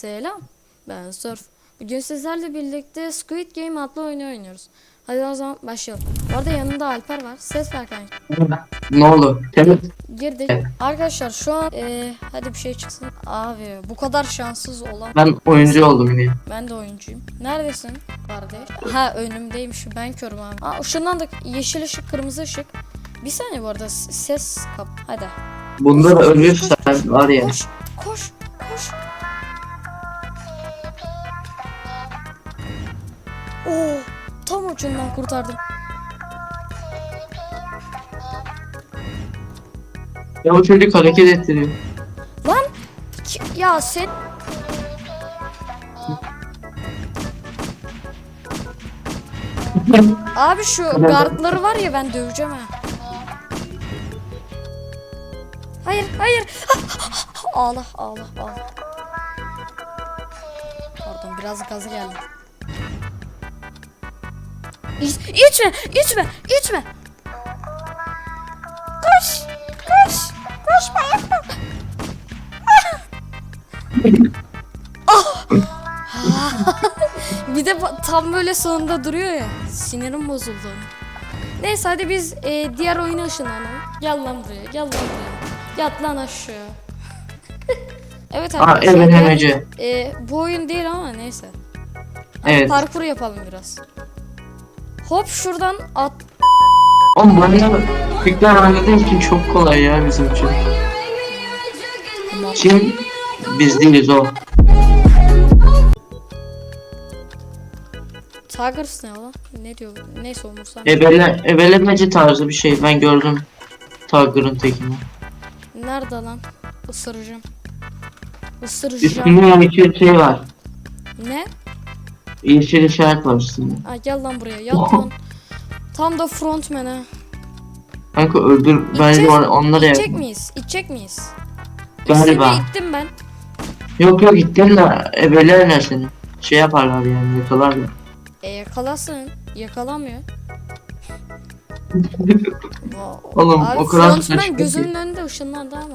Selam. Ben Surf. Bugün sizlerle birlikte Squid Game adlı oyunu oynuyoruz. Hadi o zaman başlayalım. Bu arada yanında Alper var. Ses ver kanka. Ne oldu? Temiz. Girdik. Arkadaşlar şu an eee, hadi bir şey çıksın. Abi bu kadar şanssız olan. Ben oyuncu oldum yine. Ben de oyuncuyum. Neredesin kardeş? Ha önümdeymiş. Ben körüm abi. Aa ışınlandık. Yeşil ışık, kırmızı ışık. Bir saniye bu arada ses kap. Hadi. Bunda da ölürsen var ya. Koş, koş. Oo, tam ucundan kurtardım. Ya bu çocuk hareket ettiriyor. Lan ya sen Abi şu gardları var ya ben döveceğim ha. Hayır, hayır. ağla, ağla, ağla. Pardon, biraz gazı geldi. İç, içme, içme, içme. Koş, koş, koşma yapma. Bir de tam böyle sonunda duruyor ya. Sinirim bozuldu. Neyse hadi biz e, diğer oyuna ışınlanalım. Gel lan buraya, gel lan buraya. Yat lan aşağı. evet Aa arkadaşlar. evet yani, Hemece. e, bu oyun değil ama neyse. Evet. Parkur yapalım biraz. Hop şuradan at. Oğlum bana fikler anladığım için çok kolay ya bizim için. Kim? Biz değiliz o. Tigers ne lan? Ne diyor? Neyse umursam. Ebele, ebelemeci tarzı bir şey. Ben gördüm. Tiger'ın tekini. Nerede lan? Isıracağım. Isıracağım. Üstünde yeşil şey var. Ne? Yeşil işaret var üstünde. Aa, gel lan buraya yat lan. Tam da frontman ha. Kanka öldür. Bence İçecek- on- onları. İçecek miyiz? İçecek miyiz? Galiba. De ittim ben. Yok yok gittin de ebelerler seni. Şey yaparlar yani yakalarlar. E yakalasın. Yakalamıyor. Oğlum, Abi o kadar frontman saçma gözümün önünde ışınlandı ama.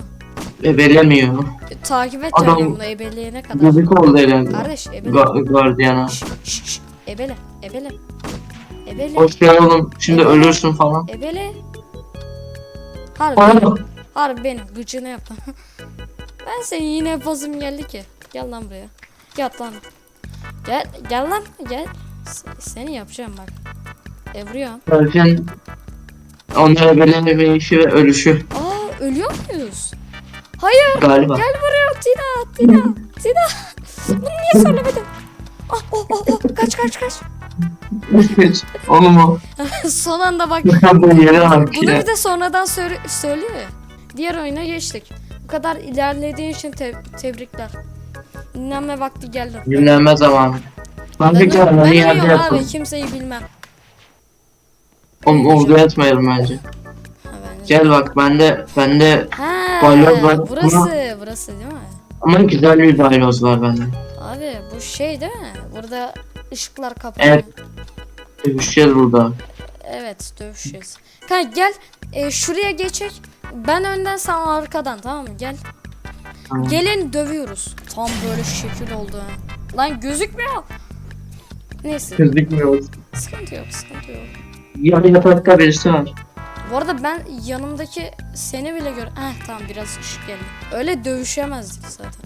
Ebelemiyor. E, takip et Adam- yani bunu ebeleyene kadar. Gözük oldu herhalde. Kardeş ebele. Ga- Gardiyana. Şş, şş, şş. Ebele. Ebele. Ebele. Hoş geldin oğlum. Şimdi Evet. ölürsün falan. Ebele. Harbi. Oğlum. Harbi benim gıcını yaptım. ben seni yine yapasım geldi ki. Gel lan buraya. Yat lan. Gel gel lan gel. Se- seni yapacağım bak. E vuruyorum. Zaten onlara ebeleme işi ve ölüşü Aa ölüyor muyuz? Hayır. galiba. Gel buraya Tina. Tina. Tina. Bunu niye söylemedin? Ah oh oh oh. Kaç kaç kaç. oğlum o. Son anda bak. Bunu bir de sonradan söyle söylüyor ya. Diğer oyuna geçtik. Bu kadar ilerlediğin için te- tebrikler. Dinlenme vakti geldi. Dinlenme zamanı. Ben Ben, ben onu yerde abi kimseyi bilmem. Oğlum orada yatmayalım bence. Ha, bence. Gel bak bende bende Ha, Balyoz var. burası burası değil mi? ama güzel bir balyoz var bende. Abi bu şey değil mi? Burada ışıklar kapalı. Evet. Dövüşeceğiz burada. Evet dövüşeceğiz. Kanka gel e, şuraya geçek. Ben önden sen arkadan tamam mı? Gel. Tamam. Gelin dövüyoruz. Tam böyle şekil oldu. ha. Lan gözükmüyor. Neyse. Gözükmüyor. Sıkıntı yok, sıkıntı yok. Yan yatakta birisi var. Bu arada ben yanımdaki seni bile gör... Heh tamam biraz ışık geldi. Öyle dövüşemezdik zaten.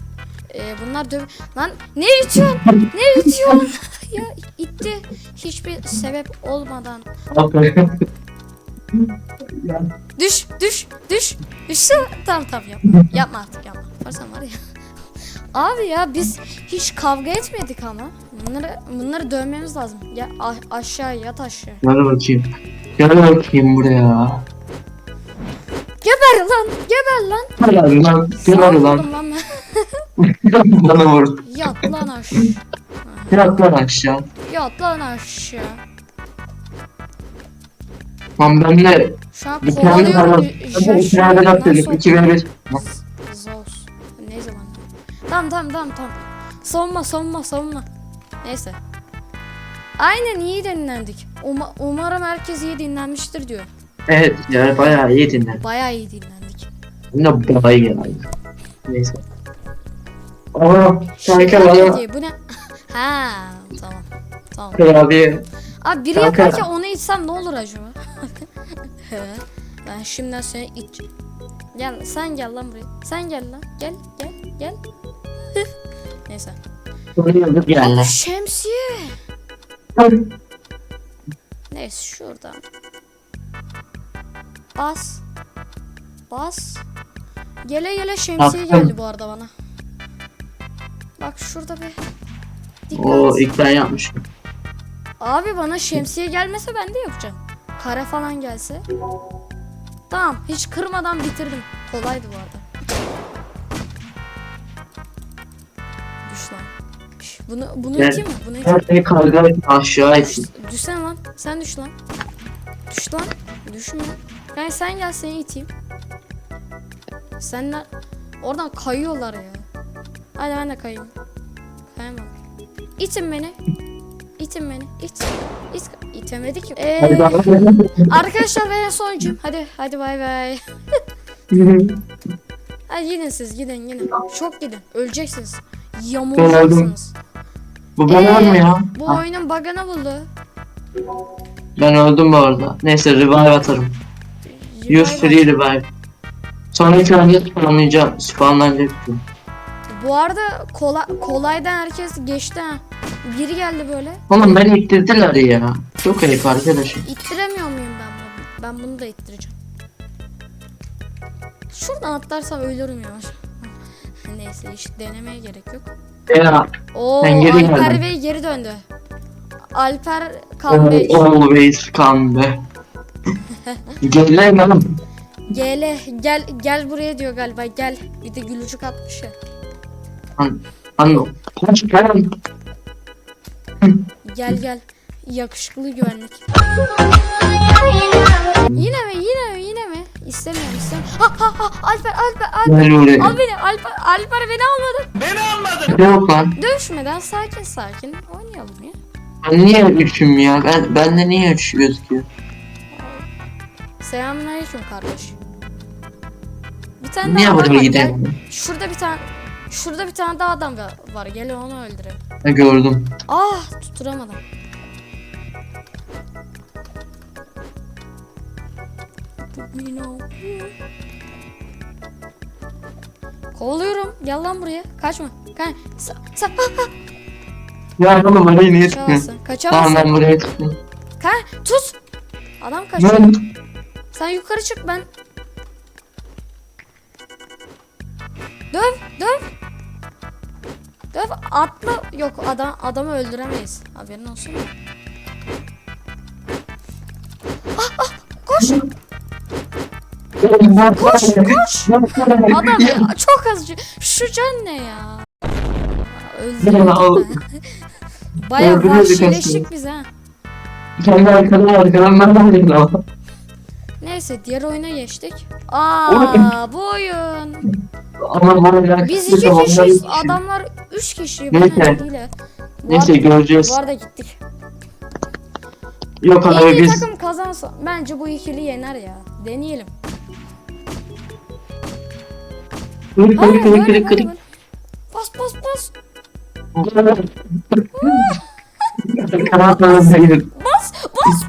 Ee, bunlar döv... Lan ne itiyorsun? ne itiyorsun? ya itti. Hiçbir sebep olmadan. Düş, düş, düş. Düşsün. Tamam tamam yapma. Yapma artık yapma. Yaparsan var ya. Abi ya biz hiç kavga etmedik ama. Bunları bunları dövmemiz lazım. Ya aşağı yat aşağı. Gel bakayım. Gel bakayım buraya. Geber lan, geber lan. Gel lan. Sağ lan. lan. Bana vur. Yat lan aşağı. Yat lan aşağı. Yat lan aşağı. Lan ben de Şu an kovalıyorum. Ben de tane daha dedim. İki ve bir. Zeus. Ne zaman? Tamam tamam tamam tamam. Savunma savunma savunma. Neyse. Aynen iyi dinlendik. Uma- umarım herkes iyi dinlenmiştir diyor. Evet yani bayağı iyi dinlen. Bayağı iyi dinlendik. Yine bayağı iyi yani. Neyse. Aa, kanka bana değil, bu ne? ha tamam. Tamam. kurabiye. Abi biri Kanka. yaparken onu içsem ne olur acaba? He, ben şimdiden seni iç. Gel sen gel lan buraya. Sen gel lan. Gel gel gel. Neyse. Geldi. Şemsiye. Neyse şuradan. Bas. Bas. Gele gele şemsiye Bastım. geldi bu arada bana. Bak şurada bir. Dikkat. Oo ilk ben yapmışım. Abi bana şemsiye gelmese ben de yapacağım. Kare falan gelse. Tamam hiç kırmadan bitirdim. Kolaydı bu arada. Bunu, bunu iteyim mi? Bunu. Her şeyi karga aşağı etsin. düşsene lan. Sen düş lan. Düş lan. Düşme. Yani sen gel seni iteyim. Senler oradan kayıyorlar ya. Hadi ben de kayayım. Kayamam. İtin beni. İtin beni. İt. İt. İtemedik. Ee, Hadi bak. arkadaşlar ben sonuncuyum. Hadi hadi bay bay. Hadi gidin siz gidin gidin. Çok gidin. Öleceksiniz. Yamulacaksınız. Bu ben Ee, ya? Bu Ha, oyunun bug'ını buldu. ben öldüm bu arada. Neyse revive atarım. Use free revive. Sonra hiç önce spamlayacağım. Spamlanacak. Bu arada kolay, kolaydan herkes geçti ha. Biri geldi böyle. Oğlum beni ittirdiler ya. Çok ayıp arkadaşım. İttiremiyor muyum ben bunu? Ben bunu da ittireceğim. Şuradan atlarsam ölürüm ya. Neyse hiç denemeye gerek yok. Ya. Oo Ben geri Alper geldim. Bey geri döndü. Alper comeback. Always come back. Gel lan. Gel gel gel buraya diyor galiba gel. Bir de gülücük atmış ya. An, an, koş gel. Gel gel. Yakışıklı güvenlik. Yine mi yine mi yine mi? İstemiyorum istemiyorum. Ha ha ha Alper Alper Alper. Gel buraya. Al beni Alper Alper beni almadın. Yok lan. Dövüşmeden sakin sakin oynayalım ya. Ben niye üçüm ya? Ben, bende niye üç gözüküyor? Selamünaleyküm kardeş. Bir tane Niye daha adam buraya var. Gel. gidelim? Şurada bir tane Şurada bir tane daha adam var. var. Gel onu öldürelim. Ha, gördüm. Ah tutturamadım. Kovalıyorum. Gel lan buraya. Kaçma. Kaç. Sa sa. Ya oğlum orayı niye? Kaçamazsın. Kaçamazsın. Tamam ben buraya tuttum. Ka tut. Adam kaçıyor. Ne? Sen yukarı çık ben. Döv, döv. Döv, atla. Yok adam adamı öldüremeyiz. Haberin olsun. Ah, Koş, koş. Adam ya, çok az. can- Şu can ne ya? Öldürdük. Bayağı vahşileştik biz ha. Kendi arkadan arkadan ben de ama. Neyse diğer oyuna geçtik. Aa bu oyun. Biz iki kişiyiz. Adamlar üç kişi. Neyse. Neyse göreceğiz. bu arada gittik. Yok abi biz takım kazansa bence bu ikili yener ya. Deneyelim. Kırık kırık kırık kırık kırık. Bas bas bas. Kanatlarım hayır. Bas bas.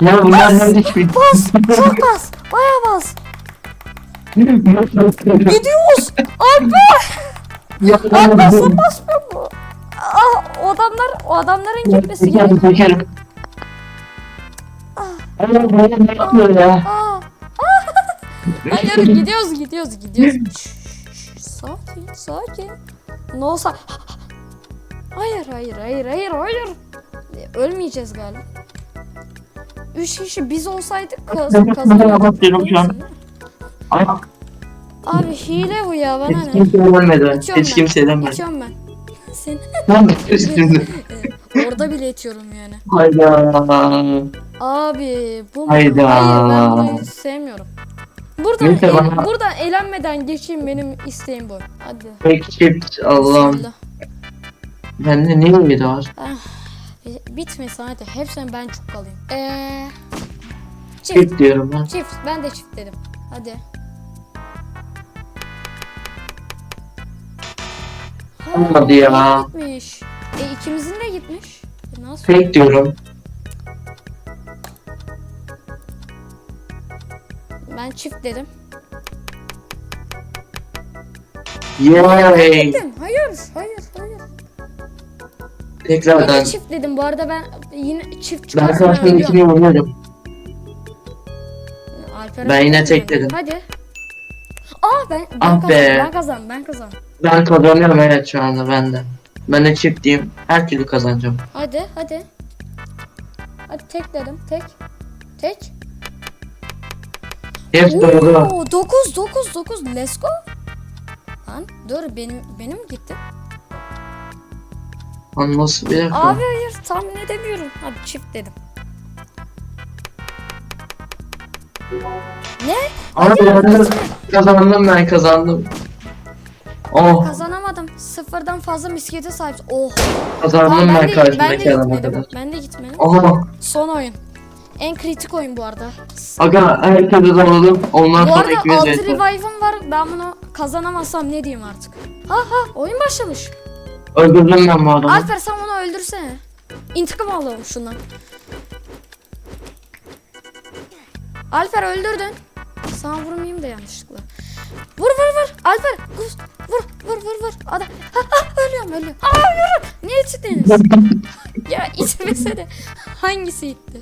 Ya bunlar nerede hiçbir... Bas. Çok bas. Baya bas. Gidiyoruz. Alper. Alper nasıl basmıyor bu? Ah o adamlar o adamların gitmesi gerekiyor. tekerim. Ama böyle ne yapıyor ya? Aa. Hayır gidiyoruz gidiyoruz gidiyoruz. Şş, şş, sakin sakin. Ne olsa. Hayır hayır hayır hayır hayır. Ölmeyeceğiz galiba. Üç kişi biz olsaydık kaz kazanırdık. Abi hile bu ya bana Hiç ne? kimse ölmedi. İtiyorum Hiç kimse edemedi. İtiyorum ben. Üstümde. orada bile itiyorum yani. Hayda. Abi bu? Hayda. Hayır ben bunu sevmiyorum. Buradan, Neyse el- bana- buradan eğlenmeden geçeyim benim isteğim bu. Hadi. Pek çift Allah'ım. Bismillah. Bende niye yedi var? Ah, bi- bitmesin hadi. Hepsini ben çok alayım. Eee çift. Çift diyorum ben. Çift. Ben de çift dedim. Hadi. Olmadı ya. Gitmiş. E ikimizin de gitmiş. E, nasıl? Fake diyorum. Çift dedim. Yay. Dedim. Hayır, hayır, hayır. Tekrardan. Yine çift dedim. Bu arada ben yine çift Ben çıkarsam karşımdakini ölüyorum. vuruyorum. Alper'e Ben yine tek dedim. Hadi. Aa ben, ben Ah kazandım, be. ben kazandım, ben kazandım. Ben kazanıyorum evet şu anda ben de. Ben de çiftiyim. Her türlü kazanacağım. Hadi, hadi. Hadi tek dedim, tek. Tek. Hep doğru. Oo, 9 9 9 let's go. Lan dur benim benim mi gitti? Lan nasıl bir dakika. Abi hayır tahmin edemiyorum. Abi çift dedim. Ne? Abi ben kazandım ben kazandım. Oh Kazanamadım. Sıfırdan fazla miskete sahip. Oh. kazandım ben ben de, ben de karşımdaki adama kadar. Ben de gitmedim. Oha. Son oyun. En kritik oyun bu arada. Aga herkese dalalım. Ondan Bu sonra arada ikimiz 6 yeter. revive'ım var. Ben bunu kazanamazsam ne diyeyim artık. Ha ha oyun başlamış. Öldürdüm ben bu adamı. Alper sen onu öldürsene. İntikam alalım şundan. Alper öldürdün. Sana vurmayayım da yanlışlıkla. Vur vur vur. Alper kus. Vur vur vur vur. Ada. Ha, ha, ölüyorum ölüyorum. Aa ölüyorum. Niye içtiniz? ya içmesene. Hangisi itti?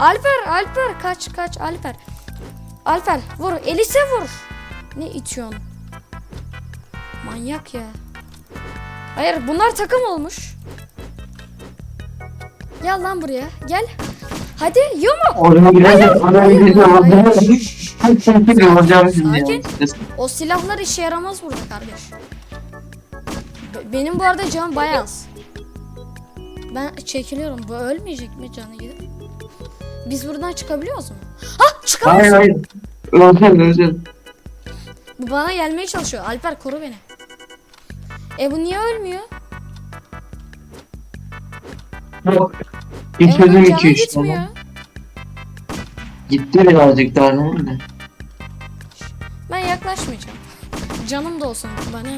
Alper Alper kaç kaç Alper. Alper vur. Elise vur. Ne içiyorsun? Manyak ya. Hayır bunlar takım olmuş. Gel lan buraya. Gel. Hadi yumu. Oraya girelim. Girelim. Sakin. O silahlar işe yaramaz burada kardeş. Be- benim bu arada canım bayağı az. Ben çekiliyorum. Bu ölmeyecek mi canı gidip? Biz buradan çıkabiliyoruz mu? Ha Hayır çıkamıyoruz. hayır. Öleceğim öleceğim. Bu bana gelmeye çalışıyor. Alper koru beni. E bu niye ölmüyor? Yok. E, 2 canı 3 gitmiyor. tane. Gitti birazcık daha ne öyle. Ben yaklaşmayacağım. Canım da olsun bana?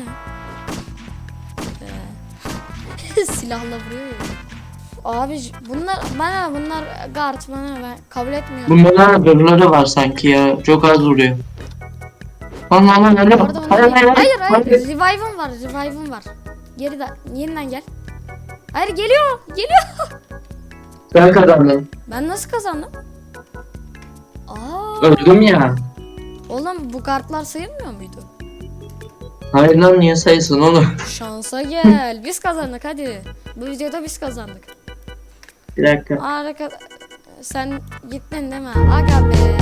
Ee, Silahla vuruyor ya. Abi bunlar bana bunlar guard bana ben kabul etmiyorum. Bunların öbürleri var sanki ya. Çok az vuruyor. Lan lan lan öyle. Orada Hayır hayır hayır hayır revive'ım var revive'ım var. Geri de yeniden gel. Hayır geliyor geliyor. Ben kazandım. Ben nasıl kazandım? Aa, Öldüm ya. oğlum bu kartlar sayılmıyor muydu? Hayır lan niye sayısın oğlum? Şansa gel. Biz kazandık hadi. Bu videoda biz kazandık. Bir dakika. Arka... Sen gittin değil mi? Aga be.